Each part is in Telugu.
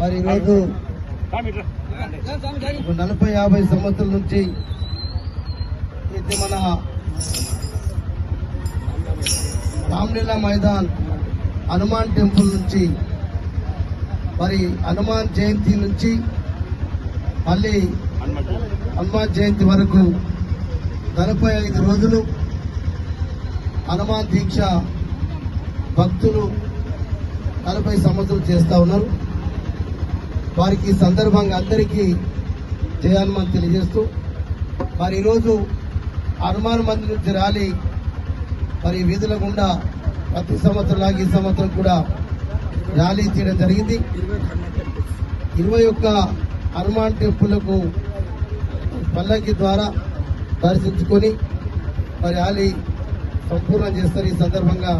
మరి ఈరోజు నలభై యాభై సంవత్సరాల నుంచి ఇది మన రామ్లీలా మైదాన్ హనుమాన్ టెంపుల్ నుంచి మరి హనుమాన్ జయంతి నుంచి మళ్ళీ హనుమాన్ జయంతి వరకు నలభై ఐదు రోజులు హనుమాన్ దీక్ష భక్తులు నలభై సంవత్సరాలు చేస్తూ ఉన్నారు. వారికి ఈ సందర్భంగా అందరికీ జయాన్మని తెలియజేస్తూ మరి ఈరోజు హనుమాన్ మంది నుంచి ర్యాలీ మరి వీధుల గుండా ప్రతి సంవత్సరం లాగా ఈ సంవత్సరం కూడా ర్యాలీ చేయడం జరిగింది. ఇరవై ఒక్క హనుమాన్ టెంపుల్కు పల్లకి ద్వారా దర్శించుకొని మరి ర్యాలీ సంపూర్ణం చేస్తారు. ఈ సందర్భంగా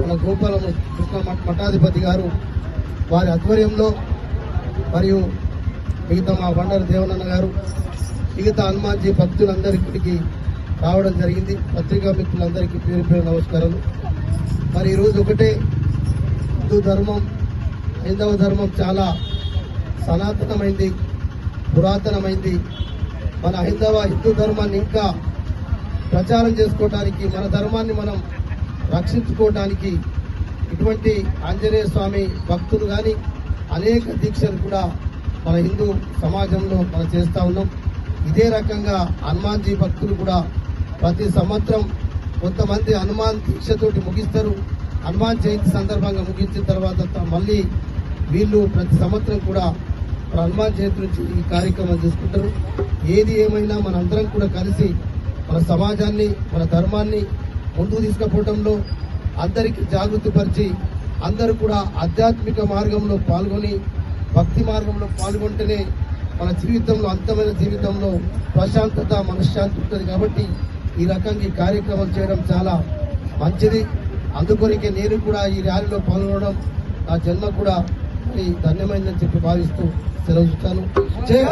మన గోపాలం కృష్ణ మఠాధిపతి గారు వారి ఆధ్వర్యంలో మరియు మిగతా మా బండారు దేవనన్న గారు మిగతా హనుమాన్జీ భక్తులందరికీ రావడం జరిగింది. పత్రికా మిత్రులందరికీ పేరు పేరు నమస్కారాలు. మరి ఈరోజు ఒకటే హిందూ ధర్మం హైందవ ధర్మం చాలా సనాతనమైంది పురాతనమైంది. మన హైందవ హిందూ ధర్మాన్ని ఇంకా ప్రచారం చేసుకోవడానికి మన ధర్మాన్ని మనం రక్షించుకోవడానికి ఇటువంటి ఆంజనేయ స్వామి భక్తులు కానీ అనేక దీక్షలు కూడా మన హిందూ సమాజంలో మనం చేస్తూ ఉన్నాం. ఇదే రకంగా హనుమాన్జీ భక్తులు కూడా ప్రతి సంవత్సరం కొంతమంది హనుమాన్ దీక్షతోటి ముగిస్తారు. హనుమాన్ జయంతి సందర్భంగా ముగించిన తర్వాత మళ్ళీ వీళ్ళు ప్రతి సంవత్సరం కూడా ఇప్పుడు హనుమాన్ జయంతి నుంచి ఈ కార్యక్రమం చేసుకుంటారు. ఏది ఏమైనా మనందరం కూడా కలిసి మన సమాజాన్ని మన ధర్మాన్ని ముందుకు తీసుకుపోవడంలో అందరికీ జాగృతి పరిచి అందరూ కూడా ఆధ్యాత్మిక మార్గంలో పాల్గొని భక్తి మార్గంలో పాల్గొంటేనే మన జీవితంలో అంతమైన జీవితంలో ప్రశాంతత మనశ్శాంతి ఉంటుంది కాబట్టి ఈ రకంగా ఈ కార్యక్రమం చేయడం చాలా మంచిది. అందుకొనికే నేను కూడా ఈ ర్యాలీలో పాల్గొనడం నా జన్మ కూడా ధన్యమైందని చెప్పి భావిస్తూ సెలవు ఇస్తాను. జై